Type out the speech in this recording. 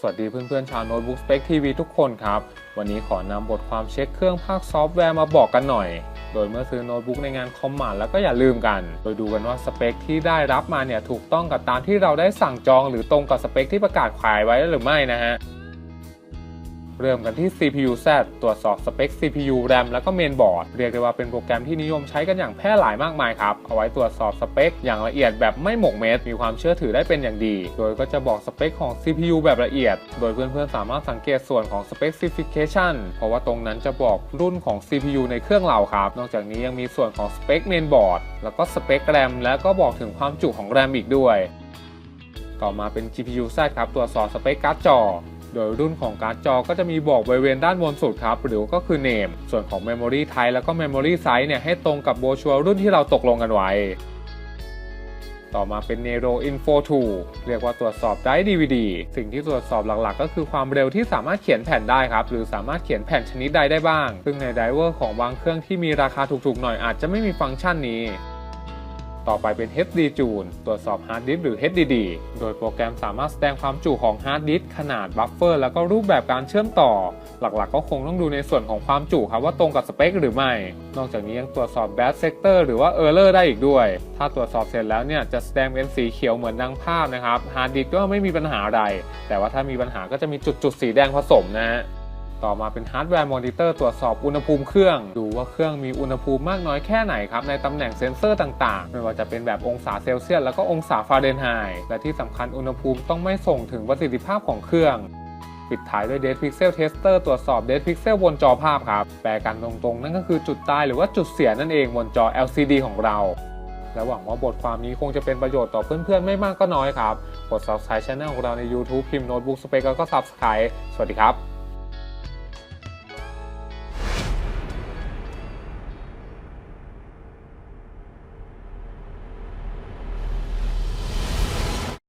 สวัสดีเพื่อนๆชาวโน้ตบุ๊กสเปคทีวีทุกคนครับ วันนี้ขอนำบทความเช็คเครื่องภาคซอฟต์แวร์มาบอกกันหน่อย โดยเมื่อซื้อโน้ตบุ๊กในงานคอมมานด์แล้วก็อย่าลืมกัน โดยดูกันว่าสเปคที่ได้รับมาเนี่ยถูกต้องกับตามที่เราได้สั่งจอง หรือตรงกับสเปคที่ประกาศขายไว้หรือไม่นะฮะ เริ่มกันที่ CPU Z ตรวจสอบสเปค CPU RAM แล้วก็เมนบอร์ดเรียกได้ว่าเป็นโปรแกรมที่นิยมใช้กันอย่างแพร่หลายมากมายครับ เอาไว้ตรวจสอบสเปค อย่างละเอียดแบบไม่หมกเม็ดมีความเชื่อถือได้เป็นอย่างดี โดยก็จะบอกสเปคของ CPU แบบละเอียด โดยเพื่อนๆสามารถสังเกตส่วนของ specification เพราะว่าตรงนั้นจะบอกรุ่นของ CPU ในเครื่องเราครับ นอกจากนี้ยังมีส่วนของสเปคเมนบอร์ดแล้วก็สเปค RAM แล้วก็บอกถึงความจุของ RAM อีกด้วย ต่อมาเป็น GPU Z ครับตรวจสอบสเปคการ์ดจอ โดยรุ่นของการ์ดจอก็จะมีบอกบริเวณด้านบนสุดครับ หรือก็คือ name ส่วนของ memory type แล้วก็ memory size เนี่ยให้ตรงกับโบชัวรุ่นที่เราตกลงกันไว้ ต่อมาเป็น Nero Info 2 เรียกว่าตรวจสอบได้ DVD สิ่งที่ตรวจสอบหลักๆ ก็คือความเร็วที่สามารถเขียนแผ่นได้ครับ หรือสามารถเขียนแผ่นชนิดใดได้บ้าง ซึ่งในไดเวอร์ของบางเครื่องที่มีราคาถูกๆหน่อยอาจจะไม่มีฟังก์ชันนี้ ต่อไปเป็น HD Tune ตรวจสอบฮาร์ดดิสก์หรือ HDD โดยโปรแกรมสามารถแสดงความจุของฮาร์ดดิสก์ขนาดบัฟเฟอร์แล้วก็รูปแบบการเชื่อมต่อ หลักๆ ก็คงต้องดูในส่วนของความจุครับว่าตรงกับสเปคหรือไม่ นอกจากนี้ยังตรวจสอบ Bad Sector หรือว่า Error ได้อีกด้วย ถ้าตรวจสอบเสร็จแล้วเนี่ยจะแสดงเป็นสีเขียวเหมือนดังภาพนะครับฮาร์ดดิสก์ก็ไม่มีปัญหาอะไรแต่ว่าถ้ามีปัญหาก็จะมีจุดๆสีแดงผสมนะฮะ ต่อมาเป็นฮาร์ดแวร์มอนิเตอร์ตรวจสอบอุณหภูมิเครื่อง ดูว่าเครื่องมีอุณหภูมิมากน้อยแค่ไหนครับ ในตำแหน่งเซ็นเซอร์ต่างๆ ไม่ว่าจะเป็นแบบองศาเซลเซียสแล้วก็องศาฟาเรนไฮต์และที่สำคัญอุณหภูมิต้องไม่ส่งถึงประสิทธิภาพของเครื่องปิดท้ายด้วย Dead Pixel Tester ตรวจสอบ Dead Pixel บนจอภาพครับ แปลกันตรงๆ นั่นก็คือจุดตายหรือว่าจุดเสียนั่นเองบนจอ LCD ของเรา และหวังว่าบทความนี้คงจะเป็นประโยชน์ต่อเพื่อนๆ ไม่มากก็น้อยครับ กด subscribe channel ของเราใน YouTube พิมพ์ Notebook Spec แล้วก็ subscribe สวัสดีครับ